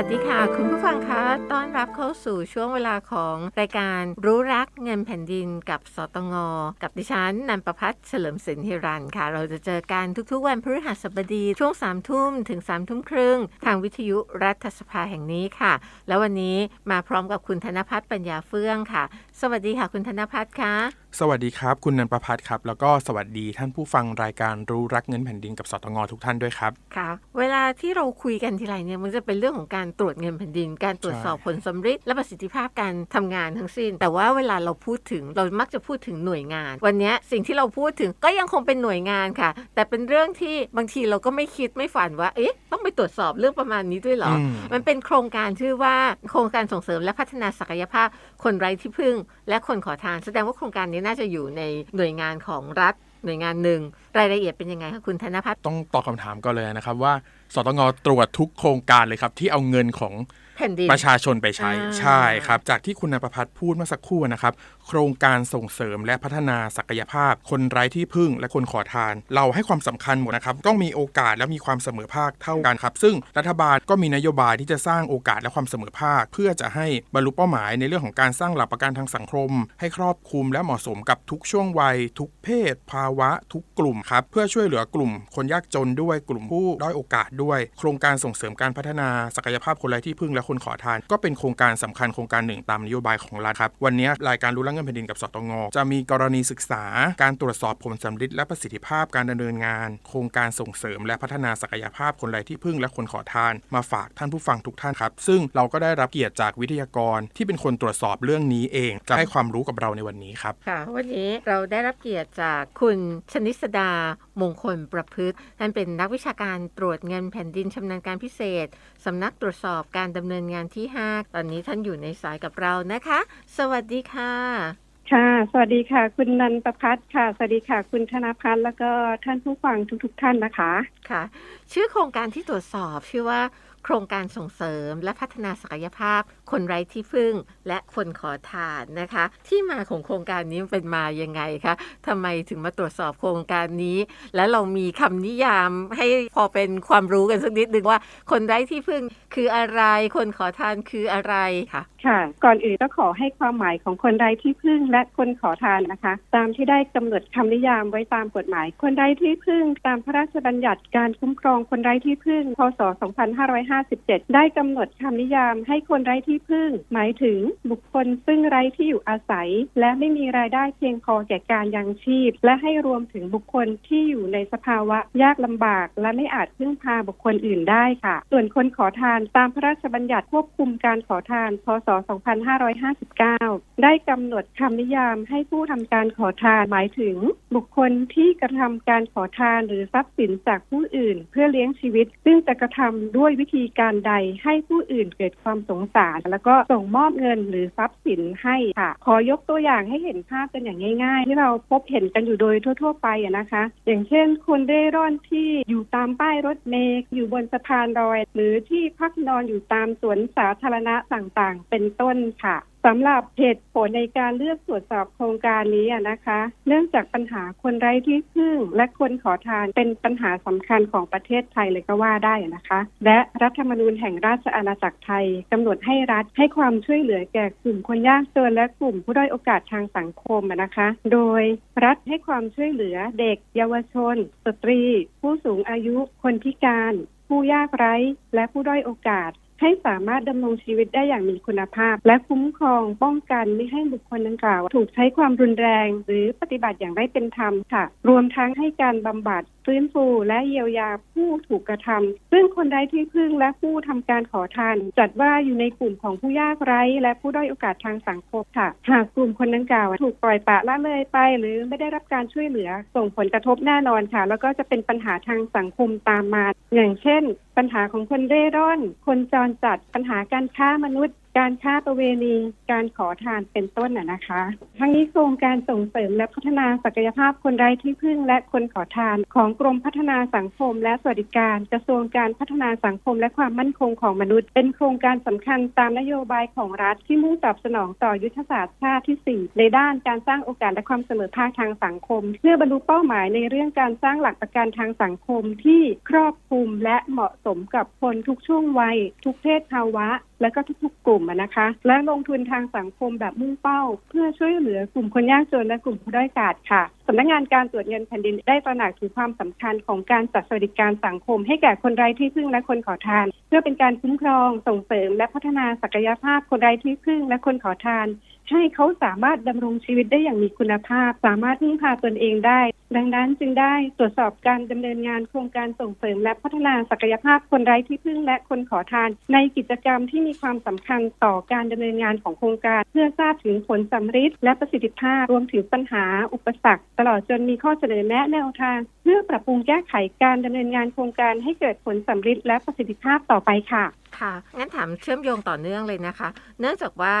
วัสดีค่ะ คุณผู้ฟังคะต้อนรับเข้าสู่ช่วงเวลาของรายการรู้รักเงินแผ่นดินกับสตง กับดิฉันนันประพัฒน์เฉลิมสินฮิรันค่ะ เราจะเจอกันทุกๆ วันพฤหัสบดีช่วง3ามทุ่มถึง3ามทุ่มครึ่ง ทางวิทยุรัฐสภาแห่งนี้ค่ะ แล้ววันนี้มาพร้อมกับคุณธนพัฒน์ปัญญาเฟื่องค่ะ สวัสดีค่ะ คุณธนพัฒน์คะ สวัสดีครับ คุณนันประพัฒน์ครับ แล้วก็สวัสดีท่านผู้ฟังรายการรู้รักเงินแผ่นดินกับสตงทุกท่านด้วยครับค่ะ เวลาที่เราคุยกันทีไรเนี่ยมันจะเป็นเรื่องของการตรวจเงินแผ่นดิน การตรวจสอบผลสำฤทธิ์และประสิทธิภาพการทำงานทั้งสิ้น แต่ว่าเวลาเราพูดถึงเรามักจะพูดถึงหน่วยงาน วันนี้สิ่งที่เราพูดถึงก็ยังคงเป็นหน่วยงานค่ะ แต่เป็นเรื่องที่บางทีเราก็ไม่คิดไม่ฝันว่าเอ๊ะต้องไปตรวจสอบเรื่องประมาณนี้ด้วยเหรออืมมันเป็นโครงการชื่อว่าโครงการส่งเสริมและพัฒนาศักยภาพ คนไร้ที่พึ่ง และคนขอทานแสดงว่าโครงการนี้น่าจะอยู่ในหน่วยงานของรัฐหน่วยงานหนึ่ง รายละเอียดเป็นยังไงคะคุณธนพัฒน์ต้องตอบคำถามก่อนเลยนะครับว่าสตงตรวจทุกโครงการเลยครับ ที่เอาเงินของแผ่นดินประชาชนไปใช้อ่าใช่ครับ จากที่คุณนันประพัฒน์พูดเมื่อสักครู่นะครับ โครงการส่งเสริมและพัฒนาศักยภาพ คนไร้ที่พึ่งและคนขอทาน เราให้ความสำคัญหมดนะครับ ต้องมีโอกาสและมีความเสมอภาคเท่ากันครับ ซึ่งรัฐบาลก็มีนโยบายที่จะสร้างโอกาสและความเสมอภาค เพื่อจะให้บรรลุเป้าหมายในเรื่องของการสร้างหลักประกันทางสังคม ให้ครอบคลุมและเหมาะสมกับทุกช่วงวัย ทุกเพศ ภาวะ ทุกกลุ่มครับเพื่อช่วยเหลือกลุ่มคนยากจนด้วยกลุ่มผู้ด้อยโอกาสด้วย โครงการส่งเสริมการพัฒนาศักยภาพคนไร้ที่พึ่งและคนขอทาน ก็เป็นโครงการสำคัญโครงการหนึ่งตามนโยบายของรัฐครับวันนี้รายการรู้รักเงินแผ่นดินกับสตงจะมีกรณีศึกษา การตรวจสอบผลสำลิดและประสิทธิภาพการดำเนินงาน โครงการส่งเสริมและพัฒนาศักยภาพคนไร้ที่พึ่งและคนขอทาน มาฝากท่านผู้ฟังทุกท่านครับ ซึ่งเราก็ได้รับเกียรติจากวิทยากรที่เป็นคนตรวจสอบเรื่องนี้เองจะให้ความรู้กับเราในวันนี้ครับค่ะวันนี้เราได้รับเกียรติจากคุณชนิสดามงคลประพฤติท่านเป็นนักวิชาการตรวจเงินแผ่นดินชำนาญการพิเศษสำนักตรวจสอบการดำเนินงานที่ 5 ตอนนี้ท่านอยู่ในสายกับเรานะคะ สวัสดีค่ะ ค่ะ สวัสดีค่ะ คุณนันประพัฒน์ค่ะ สวัสดีค่ะ คุณธนพัฒน์แล้วก็ท่านผู้ฟังทุกๆทท่านนะคะ ค่ะ ชื่อโครงการที่ตรวจสอบชื่อว่า โครงการส่งเสริมและพัฒนาศักยภาพ คนไร้ที่พึ่งและคนขอทานนะคะ ที่มาของโครงการนี้เป็นมายังไงคะทำไมถึงมาตรวจสอบโครงการนี้ และเรามีคำนิยามให้พอเป็นความรู้กันสักนิดนึงว่า คนไร้ที่พึ่งคืออะไร คนขอทานคืออะไรค่ะค่ะ ก่อนอื่นก็ขอให้ความหมายของคนไร้ที่พึ่งและคนขอทานนะคะ ตามที่ได้กำหนดคำนิยามไว้ตามกฎหมาย คนไร้ที่พึ่ง ตามพระราชบัญญัติการคุ้มครองคนไร้ที่พึ่ง พศ 2555 2557 ได้กำหนดคำนิยามให้คนไร้ที่พึ่ง หมายถึงบุคคลซึ่งไร้ที่อยู่อาศัย และไม่มีรายได้เพียงพอแก่การยังชีพ และให้รวมถึงบุคคลที่อยู่ในสภาวะยากลำบาก และไม่อาจพึ่งพาบุคคลอื่นได้ค่ะ ส่วนคนขอทานตามพระราชบัญญัติควบคุมการขอทาน พศ 2559 ได้กำหนดคำนิยามให้ผู้ทำการขอทานหมายถึง บุคคลที่กระทำการขอทานหรือทรัพย์สินจากผู้อื่น เพื่อเลี้ยงชีวิต ซึ่งจะกระทำด้วยวิธีการใดให้ผู้อื่นเกิดความสงสาร แล้วก็ส่งมอบเงินหรือทรัพย์สินให้ค่ะ ขอยกตัวอย่างให้เห็นภาพกันอย่างง่าย ๆ ที่เราพบเห็นกันอยู่โดยทั่ว ๆ ไปนะคะ อย่างเช่น คนเร่ร่อนที่อยู่ตามป้ายรถเมล์อยู่บนสะพานลอย หรือที่พักนอนอยู่ตามสวนสาธารณะต่างๆ เป็นต้นค่ะ สำหรับเหตุผลในการเลือกตรวจสอบโครงการนี้นะคะ เนื่องจากปัญหาคนไร้ที่พึ่ง และคนขอทานเป็นปัญหาสำคัญของประเทศไทยเลยก็ว่าได้นะคะ และรัฐธรรมนูญแห่งราชอาณาจักรไทยกำหนดให้รัฐให้ความช่วยเหลือแก่กลุ่มคนยากจนและกลุ่มผู้ด้อยโอกาสทางสังคมนะคะ โดยรัฐให้ความช่วยเหลือเด็ก เยาวชน สตรี ผู้สูงอายุ คนพิการผู้ยากไร้และผู้ด้อยโอกาส ให้สามารถดำรงชีวิตได้อย่างมีคุณภาพ และคุ้มครองป้องกันไม่ให้บุคคลดังกล่าว ถูกใช้ความรุนแรง หรือปฏิบัติอย่างไม่เป็นธรรมค่ะ รวมทั้งให้การบำบัดฟื้นฟูและเยียวยาผู้ถูกกระทำซึ่งคนไร้ที่พึ่งและผู้ทำการขอทาน จัดว่าอยู่ในกลุ่มของผู้ยากไร้ และผู้ด้อยโอกาสทางสังคมค่ะ หากกลุ่มคนดังกล่าว ถูกปล่อยปละละเลยไป หรือไม่ได้รับการช่วยเหลือ ส่งผลกระทบแน่นอนค่ะ แล้วก็จะเป็นปัญหาทางสังคมตามมา อย่างเช่น ปัญหาของคนเร่ร่อน คนจรจัดปัญหาการค้ามนุษย์ การค้าประเวณี การขอทานเป็นต้นน่ะนะคะ ทั้งนี้โครงการส่งเสริมและพัฒนาศักยภาพคนไร้ที่พึ่งและคนขอทานของกรมพัฒนาสังคม และสวัสดิการกระทรวงการพัฒนาสังคมและความมั่นคงของมนุษย์ เป็นโครงการสำคัญตามนโยบายของรัฐที่มุ่งตอบสนองต่อยุทธศาสตร์ชาติที่ 4 ในด้านการสร้างโอกาสและความเสมอภาคทางสังคม เพื่อบรรลุเป้าหมายในเรื่องการสร้างหลักประกันทางสังคมที่ครอบคลุมและเหมาะสมกับคนทุกช่วงวัย ทุกเพศภาวะและก็ทุกๆกลุ่มนะคะ และลงทุนทางสังคมแบบมุ่งเป้า เพื่อช่วยเหลือกลุ่มคนยากจนและกลุ่มผู้ด้อยโอกาสค่ะสำนักงานการตรวจเงินแผ่นดินได้ตระหนักถึงความสำคัญของการจัดสวัสดิการสังคม ให้แก่คนไร้ที่พึ่งและคนขอทาน เพื่อเป็นการคุ้มครองส่งเสริมและพัฒนาศักยภาพคนไร้ที่พึ่งและคนขอทาน ให้เขาสามารถดำรงชีวิตได้อย่างมีคุณภาพ สามารถพึ่งพาตนเองได้ ดังนั้นจึงได้ตรวจสอบการดำเนินงานโครงการส่งเสริมและพัฒนาศักยภาพคนไร้ที่พึ่งและคนขอทาน ในกิจกรรมที่มีความสำคัญต่อการดำเนินงานของโครงการ เพื่อทราบถึงผลสำฤทธิ์และประสิทธิภาพรวมถึงปัญหา อุปสรรค ตลอดจนมีข้อเสนอแนะแนวทาง เพื่อปรับปรุงแก้ไขการดำเนินงานโครงการให้เกิดผลสำฤทธิ์และประสิทธิภาพต่อไปค่ะค่ะงั้นถามเชื่อมโยงต่อเนื่องเลยนะคะ เนื่องจากว่า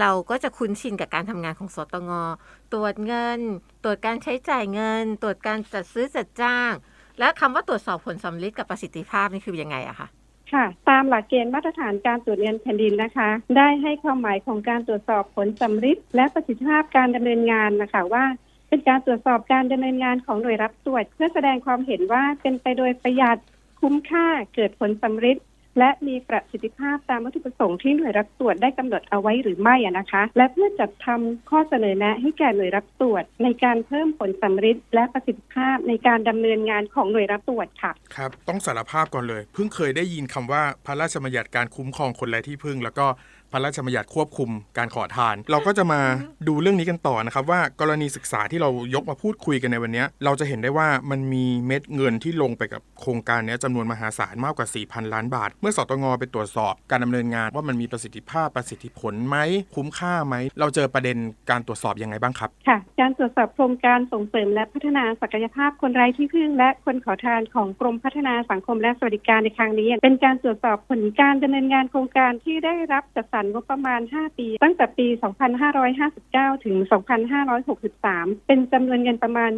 เราก็จะคุ้นชินกับการทำงานของสตงตรวจเงิน ตรวจการใช้จ่ายเงิน ตรวจการจัดซื้อจัดจ้าง และคำว่าตรวจสอบผลสำลิดกับประสิทธิภาพนี่คือยังไงอะคะค่ะ ตามหลักเกณฑ์มาตรฐานการตรวจเงินแผ่นดินนะคะ ได้ให้ความหมายของการตรวจสอบผลสำฤทธิ์และประสิทธิภาพการดำเนินงานนะคะว่า เป็นการตรวจสอบการดำเนินงานของหน่วยรับตรวจ เพื่อแสดงความเห็นว่าเป็นไปโดยประหยัดคุ้มค่าเกิดผลสำฤทธิ์ และมีประสิทธิภาพตามวัตถุประสงค์ที่หน่วยรับตรวจได้กำหนดเอาไว้หรือไม่นะคะ และเพื่อจัดทำข้อเสนอแนะให้แก่หน่วยรับตรวจ ในการเพิ่มผลสัมฤทธิ์และประสิทธิภาพในการดำเนินงานของหน่วยรับตรวจค่ะครับต้องสารภาพก่อนเลย เพิ่งเคยได้ยินคำว่าพระราชบัญญัติการคุ้มครองคนไร้ที่พึ่ง แล้วก็ พระราชบัญญัติควบคุมการขอทาน เราก็จะมาดูเรื่องนี้กันต่อนะครับ ว่ากรณีศึกษาที่เรายกมาพูดคุยกันในวันนี้ เราจะเห็นได้ว่ามันมีเม็ดเงินที่ลงไปกับโครงการนี้จำนวนมหาศาลมากกว่า 4,000 ล้านบาท เมื่อสตงไปตรวจสอบการดำเนินงานว่ามันมีประสิทธิภาพประสิทธิผลไหมคุ้มค่าไหมเราเจอประเด็นการตรวจสอบยังไงบ้างครับค่ะ การตรวจสอบโครงการส่งเสริมและพัฒนาศักยภาพคนไร้ที่พึ่ง และคนขอทานของกรมพัฒนาสังคมและสวัสดิการในครั้งนี้ เป็นการตรวจสอบผลการดำเนินงานโครงการที่ได้รับจัดสรรงบประมาณ 5 ปี ตั้งแต่ปี 2559 ถึง 2563 เป็นจำนวนเงินประมาณ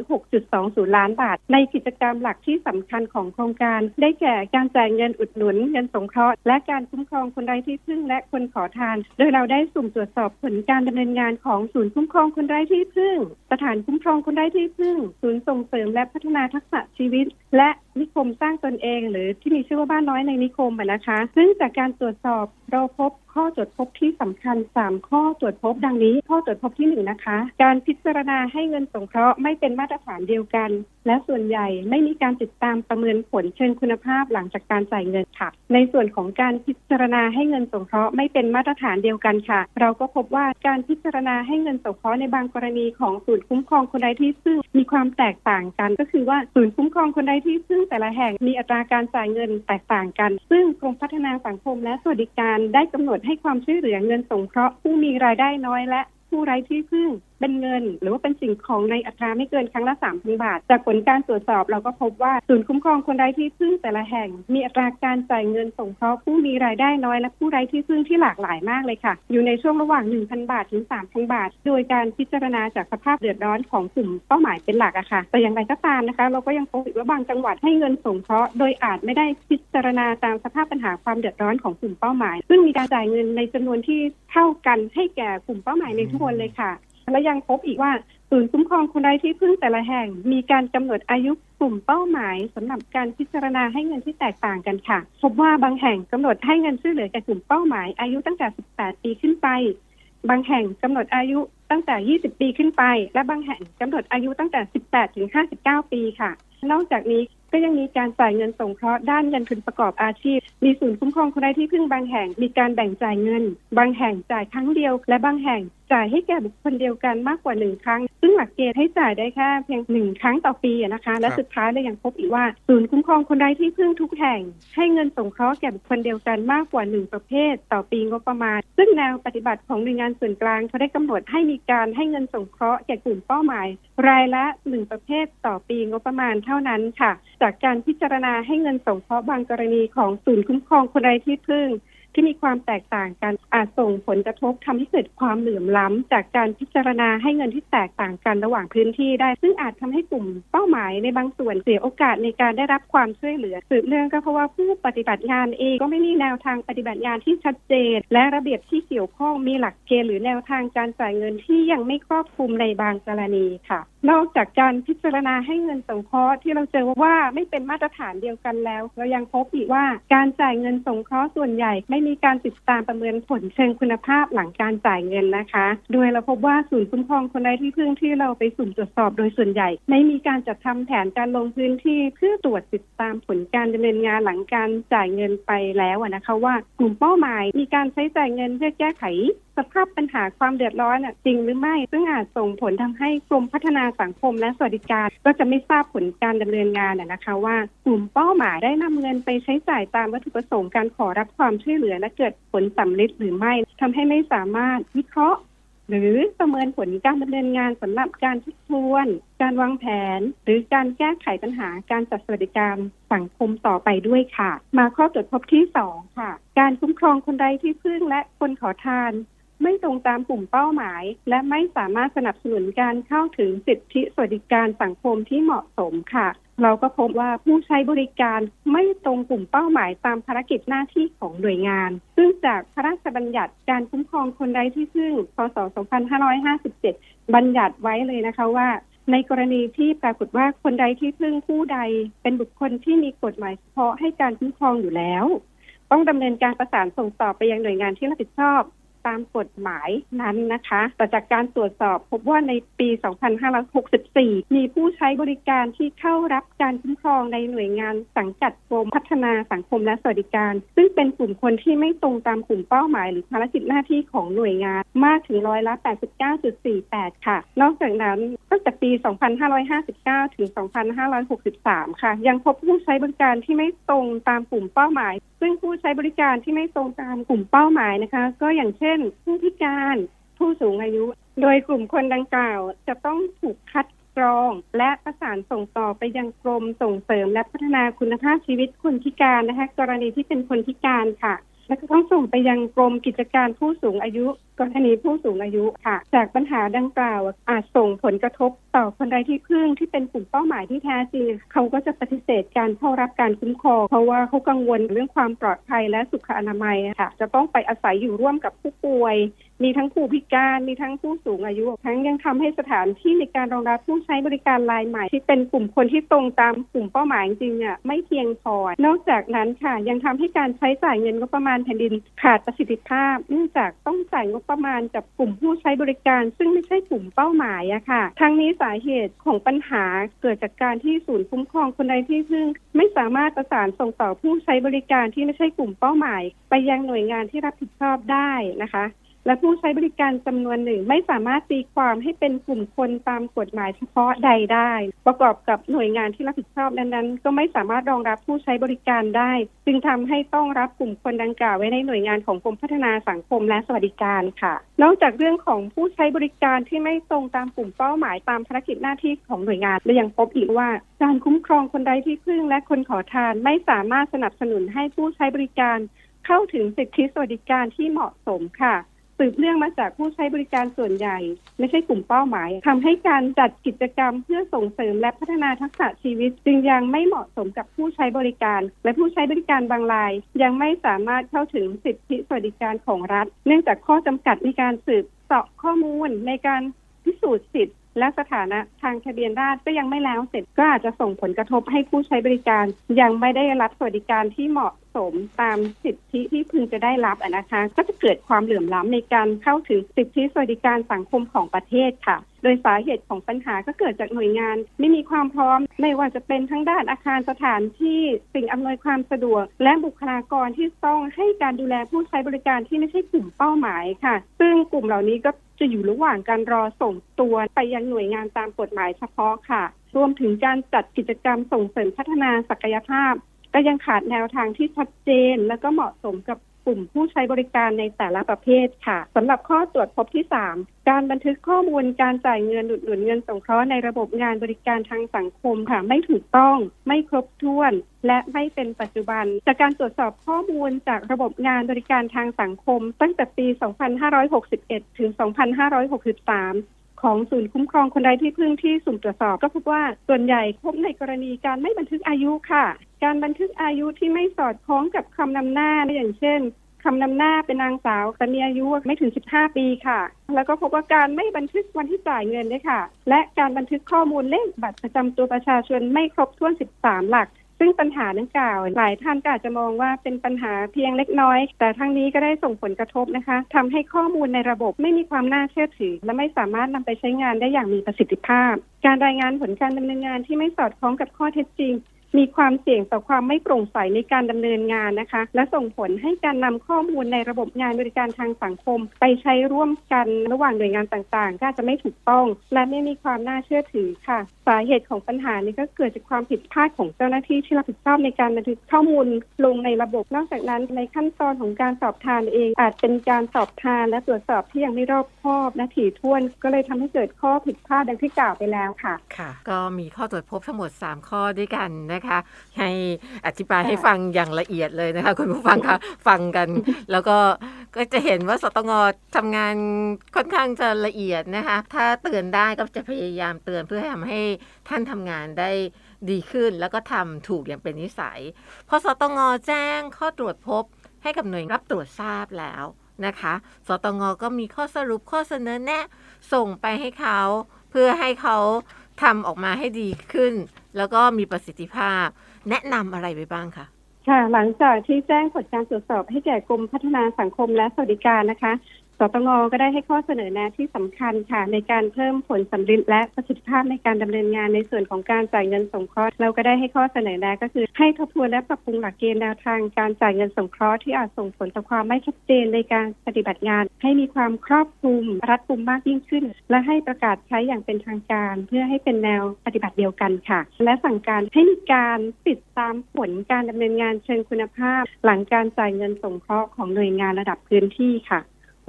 4,306.20 ล้านบาท ในกิจกรรมหลักที่สำคัญของโครงการ ได้แก่การจ่ายเงินอุดหนุน เงินสงเคราะห์ และการคุ้มครองคนไร้ที่พึ่งและคนขอทาน โดยเราได้สุ่มตรวจสอบผลการดำเนินงานของศูนย์คุ้มครองคนไร้ที่พึ่ง สถานคุ้มครองคนไร้ที่พึ่ง ศูนย์ส่งเสริมและพัฒนาทักษะชีวิต และ นิคมสร้างตนเอง หรือที่มีชื่อว่าบ้านน้อยในนิคมนะคะ ซึ่งจากการตรวจสอบเราพบข้อตรวจพบที่สำคัญ 3 ข้อตรวจพบดังนี้ ข้อตรวจพบที่ 1 นะคะ การพิจารณาให้เงินสงเคราะห์ไม่เป็นมาตรฐานเดียวกัน และส่วนใหญ่ไม่มีการติดตามประเมินผลเชิงคุณภาพหลังจากการจ่ายเงินค่ะ ในส่วนของการพิจารณาให้เงินสงเคราะห์ไม่เป็นมาตรฐานเดียวกันค่ะ เราก็พบว่าการพิจารณาให้เงินสงเคราะห์ในบางกรณีของศูนย์คุ้มครองคนไร้ที่พึ่งมีความแตกต่างกัน ก็คือว่าศูนย์คุ้มครองคนไร้ที่พึ่งแต่ละแห่งมีอัตราการจ่ายเงินแตกต่างกัน ซึ่งกรมพัฒนาสังคมและสวัสดิการได้กำหนดให้ความช่วยเหลือเงินสงเคราะห์ผู้มีรายได้น้อยและผู้ไร้ที่พึ่ง เป็นเงิน หรือว่าเป็นสิ่งของในอัตราไม่เกินครั้งละ 3,000 บาท จากผลการตรวจสอบเราก็พบว่าศูนย์คุ้มครองคนไร้ที่พึ่งแต่ละแห่ง มีอัตราการจ่ายเงินสงเคราะห์ผู้มีรายได้น้อยและผู้ไร้ที่พึ่งที่หลากหลายมากเลยค่ะ อยู่ในช่วงระหว่าง 1,000 บาทถึง 3,000 บาท โดยการพิจารณาจากสภาพเดือดร้อนของกลุ่มเป้าหมายเป็นหลักอะค่ะ แต่อย่างไรก็ตามนะคะ เราก็ยังพบว่าบางจังหวัดให้เงินสงเคราะห์โดยอาจไม่ได้พิจารณาตามสภาพปัญหาความเดือดร้อนของกลุ่มเป้าหมาย ซึ่งมีการจ่ายเงินในจำนวนที่เท่ากันให้แก่กลุ่มเป้าหมายในทุกคนเลยค่ะ และยังพบอีกว่าศูนย์คุ้มครองคนไร้ที่พึ่งแต่ละแห่ง มีการกำหนดอายุกลุ่มเป้าหมายสำหรับการพิจารณาให้เงินที่แตกต่างกันค่ะพบว่าบางแห่งกำหนดให้เงินช่วยเหลือแก่กลุ่มเป้าหมาย อายุตั้งแต่ 18 ปีขึ้นไป บางแห่งกำหนดอายุตั้งแต่ 20 ปีขึ้นไป และบางแห่งกำหนดอายุตั้งแต่ 18 ถึง 59 ปีค่ะ นอกจากนี้ ก็ยังมีการจ่ายเงินสงเคราะห์ด้านเงินทุนประกอบอาชีพ มีศูนย์คุ้มครองคนไร้ที่พึ่งบางแห่ง มีการแบ่งจ่ายเงิน บางแห่งจ่ายครั้งเดียว และบางแห่งจ่ายให้แก่บุคคลเดียวกันมากกว่าหนึ่งครั้ง ซึ่งหลักเกณฑ์ให้จ่ายได้แค่เพียงหนึ่งครั้งต่อปีอะนะคะ และครับสุดท้ายเรายังพบอีกว่า ศูนย์คุ้มครองคนไร้ที่พึ่งทุกแห่ง ให้เงินสงเคราะห์แก่บุคคลเดียวกันมากกว่าหนึ่งประเภท ต่อปีงบประมาณ ซึ่งแนวปฏิบัติของหน่วยงานส่วนกลางเขาได้กำหนดให้มีการให้เงินสงเคราะห์แก่กลุ่มเป้าหมาย รายละหนึ่งประเภทต่อปีงบประมาณเท่านั้นค่ะจากการพิจารณาให้เงินสงเคราะห์บางกรณีของศูนย์คุ้มครองคนไร้ที่พึ่ง ที่มีความแตกต่างกันอาจส่งผลกระทบทำให้เกิดความเหลื่อมล้ำจากการพิจารณาให้เงินที่แตกต่างกันระหว่างพื้นที่ได้ ซึ่งอาจทำให้กลุ่มเป้าหมายในบางส่วนเสียโอกาสในการได้รับความช่วยเหลือสืบเนื่องก็เพราะว่าผู้ปฏิบัติงานเองก็ไม่มีแนวทางปฏิบัติงานที่ชัดเจน และระเบียบที่เกี่ยวข้องมีหลักเกณฑ์หรือแนวทางการจ่ายเงินที่ยังไม่ครอบคลุมในบางกรณีค่ะ นอกจากการพิจารณาให้เงินสงเคราะห์ที่เราเจอว่าไม่เป็นมาตรฐานเดียวกันแล้ว เรายังพบอีกว่าการจ่ายเงินสงเคราะห์ส่วนใหญ่ไม่มีการติดตามประเมินผลเชิงคุณภาพหลังการจ่ายเงินนะคะ โดยเราพบว่าศูนย์คุ้มครองคนไร้ที่พึ่งที่เราไปสุ่มตรวจสอบโดยส่วนใหญ่ ไม่มีการจัดทำแผนการลงพื้นที่เพื่อตรวจติดตามผลการดำเนินงานหลังการจ่ายเงินไปแล้วนะคะว่ากลุ่มเป้าหมายมีการใช้จ่ายเงินเพื่อแก้ไขสภาพปัญหาความเดือดร้อนอะจริงหรือไม่ ซึ่งอาจส่งผลทำให้กรมพัฒนาสังคมและสวัสดิการ ก็จะไม่ทราบผลการดำเนินงานนะคะ ว่ากลุ่มเป้าหมายได้นำเงินไปใช้จ่ายตามวัตถุประสงค์การขอรับความช่วยเหลือและเกิดผลสำเร็จหรือไม่ทำให้ไม่สามารถวิเคราะห์ หรือประเมินผลการดำเนินงานสำหรับการทบทวน การวางแผน หรือการแก้ไขปัญหาการจัดสวัสดิการสังคมต่อไปด้วยค่ะ มาข้อตรวจพบที่สองค่ะ การคุ้มครองคนไร้ที่พึ่งและคนขอทานไม่ตรงตามกลุ่มเป้าหมาย และไม่สามารถสนับสนุนการเข้าถึงสิทธิสวัสดิการสังคมที่เหมาะสมค่ะ เราก็พบว่าผู้ใช้บริการไม่ตรงกลุ่มเป้าหมายตามภารกิจหน้าที่ของหน่วยงาน ซึ่งจากพระราชบัญญัติการคุ้มครองคนไร้ที่พึ่ง พศ 2557 บัญญัติไว้เลยนะคะว่า ในกรณีที่ปรากฏว่าคนใดที่พึ่งผู้ใด เป็นบุคคลที่มีกฎหมายเฉพาะให้การคุ้มครองอยู่แล้ว ต้องดำเนินการประสานส่งต่อไปยังหน่วยงานที่รับผิดชอบ ตามกฎหมายนั้นนะคะ แต่จากการตรวจสอบพบว่าในปี 2564 มีผู้ใช้บริการที่เข้ารับการคุ้มครองในหน่วยงานสังกัดกรมพัฒนาสังคมและสวัสดิการ ซึ่งเป็นกลุ่มคนที่ไม่ตรงตามกลุ่มเป้าหมาย หรือภารกิจหน้าที่ของหน่วยงานมากถึงร้อยละ 89.48 ค่ะ นอกจากนั้นตั้งแต่ปี 2559 ถึง 2563 ค่ะ ยังพบผู้ใช้บริการที่ไม่ตรงตามกลุ่มเป้าหมาย ซึ่งผู้ใช้บริการที่ไม่ตรงตามกลุ่มเป้าหมายนะคะ ก็อย่างเช่นผู้พิการผู้สูงอายุ โดยกลุ่มคนดังกล่าว จะต้องถูกคัดกรอง และประสานส่งต่อไปยังกรมส่งเสริมและพัฒนาคุณภาพชีวิตคนพิการนะคะ กรณีที่เป็นคนพิการค่ะ และก็ต้องส่งไปยังกรมกิจการผู้สูงอายุกรณีผู้สูงอายุค่ะ จากปัญหาดังกล่าวอาจส่งผลกระทบต่อคนใดที่พึ่งที่เป็นกลุ่มเป้าหมายที่แท้จริง เขาก็จะปฏิเสธการเข้ารับการคุ้มครองเพราะว่าเขากังวลเรื่องความปลอดภัยและสุขอนามัยค่ะ จะต้องไปอาศัยอยู่ร่วมกับผู้ป่วย มีทั้งผู้พิการมีทั้งผู้สูงอายุทั้งยังทำให้สถานที่ในการรองรับผู้ใช้บริการรายใหม่ ที่เป็นกลุ่มคนที่ตรงตามกลุ่มเป้าหมายจริงเนี่ยไม่เพียงพอ นอกจากนั้นค่ะ ยังทำให้การใช้จ่ายเงินงบประมาณแผ่นดินขาดประสิทธิภาพ เนื่องจากต้องจ่ายงบประมาณกับกลุ่มผู้ใช้บริการ ซึ่งไม่ใช่กลุ่มเป้าหมายอะค่ะ ทั้งนี้สาเหตุของปัญหาเกิดจากการที่ศูนย์คุ้มครองคนใดที่พึ่งไม่สามารถประสานส่งต่อผู้ใช้บริการที่ไม่ใช่กลุ่มเป้าหมาย ไปยังหน่วยงานที่รับผิดชอบได้นะคะ และผู้ใช้บริการจำนวนหนึ่งไม่สามารถตีความให้เป็นกลุ่มคนตามกฎหมายเฉพาะใดได้ ประกอบกับหน่วยงานที่รับผิดชอบนั้นๆ ก็ไม่สามารถรองรับผู้ใช้บริการได้ จึงทำให้ต้องรับกลุ่มคนดังกล่าวไว้ในหน่วยงานของกรมพัฒนาสังคมและสวัสดิการค่ะ นอกจากเรื่องของผู้ใช้บริการที่ไม่ตรงตามกลุ่มเป้าหมายตามภารกิจหน้าที่ของหน่วยงานและยังพบอีกว่า การคุ้มครองคนใดที่พึ่งและคนขอทานไม่สามารถสนับสนุนให้ผู้ใช้บริการ เข้าถึงสิทธิสวัสดิการที่เหมาะสมค่ะ สืบเรื่องมาจากผู้ใช้บริการส่วนใหญ่ ไม่ใช่กลุ่มเป้าหมายทำให้การจัดกิจกรรมเพื่อส่งเสริมและพัฒนาทักษะชีวิต จึงยังไม่เหมาะสมกับผู้ใช้บริการ และผู้ใช้บริการบางราย ยังไม่สามารถเข้าถึงสิทธิสวัสดิการของรัฐ เนื่องจากข้อจำกัดในการสืบเสาะข้อมูลในการพิสูจน์สิทธิ และสถานะทางทะเบียนราษฎร์ก็ยังไม่แล้วเสร็จก็อาจจะส่งผลกระทบให้ผู้ใช้บริการ ยังไม่ได้รับสวัสดิการที่เหมาะสมตามสิทธิที่พึงจะได้รับนะคะ ก็จะเกิดความเหลื่อมล้ำในการเข้าถึงสิทธิสวัสดิการสังคมของประเทศค่ะ โดยสาเหตุของปัญหาก็เกิดจากหน่วยงาน ไม่มีความพร้อมไม่ว่าจะเป็นทั้งด้านอาคารสถานที่สิ่งอำนวยความสะดวก และบุคลากรที่ต้องให้การดูแลผู้ใช้บริการที่ไม่ใช่กลุ่มเป้าหมายค่ะ ซึ่งกลุ่มเหล่านี้ก็ จะอยู่ระหว่างการรอส่งตัวไปยังหน่วยงานตามกฎหมายเฉพาะค่ะ รวมถึงการจัดกิจกรรมส่งเสริมพัฒนาศักยภาพ ก็ยังขาดแนวทางที่ชัดเจน และก็เหมาะสมกับ กลุ่มผู้ใช้บริการในแต่ละประเภทค่ะสำหรับข้อตรวจพบที่ 3 การบันทึกข้อมูลการจ่ายเงินหนุนหนุนเงินสงเคราะห์ในระบบงานบริการทางสังคมค่ะไม่ถูกต้อง ไม่ครบถ้วน และไม่เป็นปัจจุบัน จากการตรวจสอบข้อมูลจากระบบงานบริการทางสังคม ตั้งแต่ปี 2561 ถึง 2563 ของศูนย์คุ้มครองคนไร้ที่พึ่งที่สุ่มตรวจสอบ ก็พบว่าส่วนใหญ่พบในกรณีการไม่บันทึกอายุค่ะ การบันทึกอายุที่ไม่สอดคล้องกับคำนำหน้าอย่างเช่นคำนำหน้าเป็นนางสาวแต่มีอายุไม่ถึง 15 ปีค่ะ แล้วก็พบว่าการไม่บันทึกวันที่จ่ายเงินด้วยค่ะ และการบันทึกข้อมูลเลขบัตรประจำตัวประชาชนไม่ครบถ้วน 13 หลัก ซึ่งปัญหาดังกล่าว หลายท่านก็อาจจะมองว่าเป็นปัญหาเพียงเล็กน้อย แต่ทั้งนี้ก็ได้ส่งผลกระทบนะคะทำให้ข้อมูลในระบบไม่มีความน่าเชื่อถือ และไม่สามารถนำไปใช้งานได้อย่างมีประสิทธิภาพ การรายงานผลการดำเนินงานที่ไม่สอดคล้องกับข้อเท็จจริง มีความเสี่ยงต่อความไม่โปร่งใสในการดำเนินงานนะคะ และส่งผลให้การนำข้อมูลในระบบงานบริการทางสังคม ไปใช้ร่วมกันระหว่างหน่วยงานต่างๆ ก็จะไม่ถูกต้อง และไม่มีความน่าเชื่อถือค่ะ สาเหตุของปัญหานี้ก็เกิดจากความผิดพลาดของเจ้าหน้าที่ที่รับผิดชอบในการบันทึกข้อมูลลงในระบบนอกจากนั้น ในขั้นตอนของการสอบทานเอง อาจเป็นการสอบทานและตรวจสอบที่ยังไม่รอบคอบและถี่ถ้วน ก็เลยทำให้เกิดข้อผิดพลาดดังที่กล่าวไปแล้วค่ะ ค่ะ ก็มีข้อตรวจพบทั้งหมด 3 ข้อด้วยกันนะคะ ให้อธิบายให้ฟังอย่างละเอียดเลยนะคะ คุณผู้ฟังคะฟังกัน แล้วก็ก็จะเห็นว่าสตงทำงานค่อนข้างจะละเอียดนะคะ ถ้าเตือนได้ก็จะพยายามเตือนเพื่อให้ทำให้ท่านทำงานได้ดีขึ้น แล้วก็ทำถูกอย่างเป็นนิสัยพอสตงแจ้งข้อตรวจพบ ให้กับหน่วยรับตรวจทราบแล้วนะคะ สตงก็มีข้อสรุปข้อเสนอแนะ ส่งไปให้เขา เพื่อให้เขาทำออกมาให้ดีขึ้น แล้วก็มีประสิทธิภาพ แนะนำอะไรไปบ้างคะค่ะหลังจากที่แจ้งผลการตรวจสอบให้แก่กรมพัฒนาสังคมและสวัสดิการนะคะ สตงก็ได้ให้ข้อเสนอแนะที่สำคัญค่ะ ในการเพิ่มผลสำลิดและประสิทธิภาพในการดำเนินงานในส่วนของการจ่ายเงินสงเคราะห์เราก็ได้ให้ข้อเสนอแนะก็คือ ให้ทบทวนและปรับปรุงหลักเกณฑ์แนวทางการจ่ายเงินสงเคราะห์ที่อาจส่งผลต่อความไม่ชัดเจนในการปฏิบัติงาน ให้มีความครอบคลุมรัดกุมมากยิ่งขึ้น และให้ประกาศใช้อย่างเป็นทางการ เพื่อให้เป็นแนวปฏิบัติเดียวกันค่ะ และสั่งการให้มีการติดตามผลการดำเนินงานเชิงคุณภาพ หลังการจ่ายเงินสงเคราะห์ของหน่วยงานระดับพื้นที่ค่ะ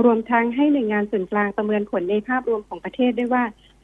รวมทั้งให้หน่วยงานส่วนกลางประเมินผลในภาพรวมของประเทศด้วยว่า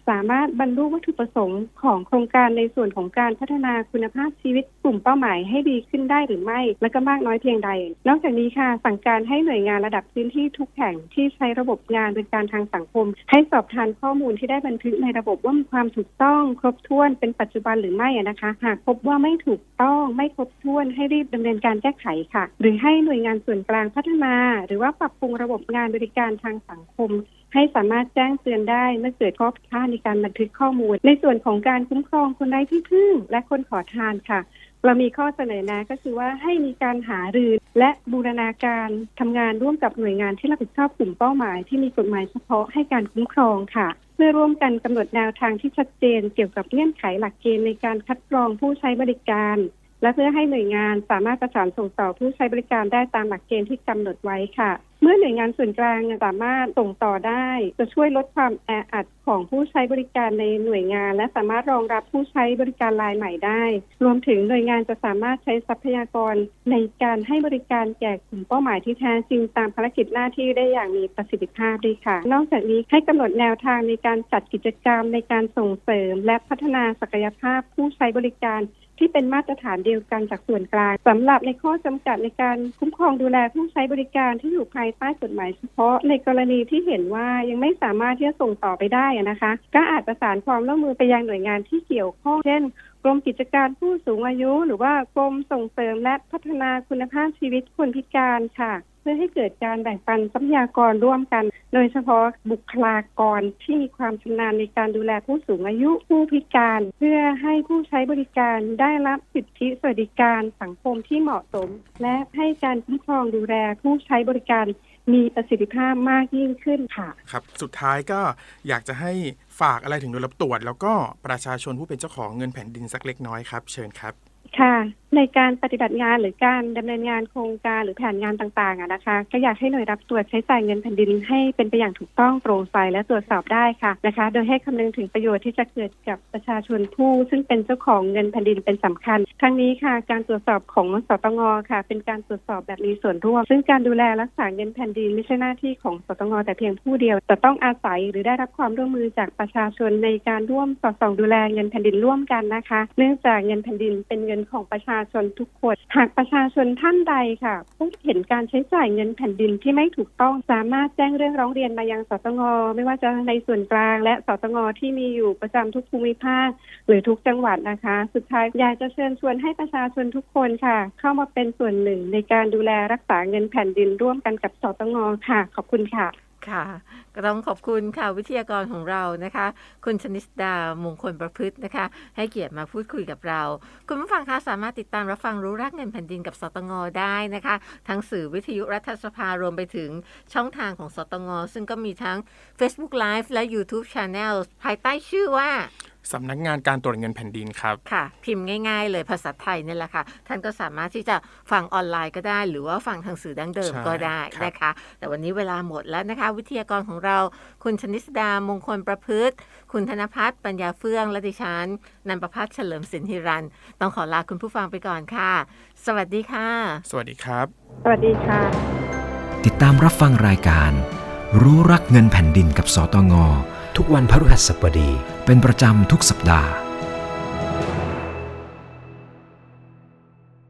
สามารถบรรลุวัตถุประสงค์ของโครงการในส่วนของการพัฒนาคุณภาพชีวิตกลุ่มเป้าหมายให้ดีขึ้นได้หรือไม่ และก็มากน้อยเพียงใด นอกจากนี้ค่ะ สั่งการให้หน่วยงานระดับพื้นที่ทุกแห่งที่ใช้ระบบงานบริการทางสังคม ให้สอบทานข้อมูลที่ได้บันทึกในระบบว่ามีความถูกต้อง ครบถ้วนเป็นปัจจุบันหรือไม่นะคะ หากพบว่าไม่ถูกต้องไม่ครบถ้วนให้รีบดำเนินการแก้ไขค่ะ หรือให้หน่วยงานส่วนกลางพัฒนา หรือว่าปรับปรุงระบบงานบริการทางสังคม ให้สามารถแจ้งเตือนได้เมื่อเกิดข้อผิดพลาดในการบันทึกข้อมูล ในส่วนของการคุ้มครองคนไร้ที่พึ่งและคนขอทานค่ะ เรามีข้อเสนอแนะก็คือว่าให้มีการหารือและบูรณาการทำงานร่วมกับหน่วยงานที่รับผิดชอบกลุ่มเป้าหมาย ที่มีกฎหมายเฉพาะให้การคุ้มครองค่ะเพื่อร่วมกันกำหนดแนวทางที่ชัดเจน เกี่ยวกับเงื่อนไขหลักเกณฑ์ในการคัดกรองผู้ใช้บริการ และเพื่อให้หน่วยงานสามารถประสานส่งต่อผู้ใช้บริการได้ตามหลักเกณฑ์ที่กำหนดไว้ค่ะ มื่อหน่วยงานส่วนกลางสามารถส่งต่อได้ จะช่วยลดความแออัดของผู้ใช้บริการในหน่วยงาน และสามารถรองรับผู้ใช้บริการรายใหม่ได้ รวมถึงหน่วยงานจะสามารถใช้ทรัพยากรในการให้บริการแก่กลุ่มเป้าหมายที่แท้จริงตามภารกิจหน้าที่ได้อย่างมีประสิทธิภาพด้วยค่ะ นอกจากนี้ให้กำหนดแนวทางในการจัดกิจกรรมในการส่งเสริม และพัฒนาศักยภาพผู้ใช้บริการที่เป็นมาตรฐานเดียวกันจากส่วนกลางสำหรับในข้อจำกัดในการคุ้มครองดูแลผู้ใช้บริการที่อยู่ภายใต้กฎหมายเฉพาะในกรณีที่เห็นว่ายังไม่สามารถที่จะส่งต่อไปได้นะคะ ก็อาจประสานความร่วมมือไปยังหน่วยงานที่เกี่ยวข้องเช่นกรมกิจการผู้สูงอายุ หรือว่ากรมส่งเสริมและพัฒนาคุณภาพชีวิตคนพิการค่ะ พื่อให้เกิดการแบ่งปันทรัพยากรร่วมกัน โดยเฉพาะบุคลากรที่มีความชำนาญในการดูแลผู้สูงอายุผู้พิการ เพื่อให้ผู้ใช้บริการได้รับสิทธิสวัสดิการสังคมที่เหมาะสม และให้การคุ้มครองดูแลผู้ใช้บริการมีประสิทธิภาพมากยิ่งขึ้นค่ะ ครับ สุดท้ายก็อยากจะให้ฝากอะไรถึงหน่วยรับตรวจ แล้วก็ประชาชนผู้เป็นเจ้าของเงินแผ่นดินสักเล็กน้อยครับ เชิญครับ ค่ะ ในการปฏิบัติงานหรือการดำเนินงานโครงการหรือแผนงานต่างๆนะคะ ก็อยากให้หน่วยรับตรวจใช้จ่ายเงินแผ่นดินให้เป็นไปอย่างถูกต้องโปร่งใสและตรวจสอบได้ค่ะนะคะ โดยให้คำนึงถึงประโยชน์ที่จะเกิดกับประชาชนผู้ ซึ่งเป็นเจ้าของเงินแผ่นดินเป็นสำคัญ ทั้งนี้ค่ะ การตรวจสอบของสตงค่ะ เป็นการตรวจสอบแบบมีส่วนร่วม ซึ่งการดูแลรักษาเงินแผ่นดินไม่ใช่หน้าที่ของสตงแต่เพียงผู้เดียวแต่ต้องอาศัยหรือได้รับความร่วมมือจากประชาชนในการร่วมสอดส่องดูแลเงินแผ่นดินร่วมกันนะคะ เนื่องจากเงินแผ่นดินเป็นเงินของประชาชนทุกคน หากประชาชนท่านใดค่ะพบเห็นการใช้จ่ายเงินแผ่นดินที่ไม่ถูกต้องสามารถแจ้งเรื่องร้องเรียนมายังสตงไม่ว่าจะในส่วนกลาง และสตงที่มีอยู่ประจำทุกภูมิภาค หรือทุกจังหวัดนะคะ สุดท้ายอยากจะเชิญชวนให้ประชาชนทุกคนค่ะ เข้ามาเป็นส่วนหนึ่งในการดูแลรักษาเงินแผ่นดินร่วมกันกับสตงค่ะ ขอบคุณค่ะ ค่ะ ก็ต้องขอบคุณค่ะวิทยากรของเรานะคะ คุณชนิสดามงคลประพฤตินะคะ ให้เกียรติมาพูดคุยกับเรา คุณผู้ฟังคะสามารถติดตามรับฟังรู้รักเงินแผ่นดินกับสตงได้นะคะ ทั้งสื่อวิทยุรัฐสภารวมไปถึงช่องทางของสตงซึ่งก็มีทั้ง Facebook Live และ YouTube Channel ภายใต้ชื่อว่า สำนักงานการตรวจเงินแผ่นดินครับ ค่ะ พิมพ์ง่าย ๆ เลยภาษาไทยนี่แหละค่ะ ท่านก็สามารถที่จะฟังออนไลน์ก็ได้ หรือว่าฟังทางสื่อดั้งเดิมใช่ก็ได้ครับนะคะ แต่วันนี้เวลาหมดแล้วนะคะ วิทยากรของเรา คุณชนิสดามงคลประพฤติ คุณธนพัฒน์ปัญญาเฟื่องและดิฉันนันประพัฒน์เฉลิมสินธิรัน ต้องขอลาคุณผู้ฟังไปก่อนค่ะ สวัสดีค่ะ สวัสดีครับ สวัสดีค่ะ ติดตามรับฟังรายการ รู้รักเงินแผ่นดินกับสตง ทุกวันพฤหัสบดี เป็นประจำทุกสัปดาห์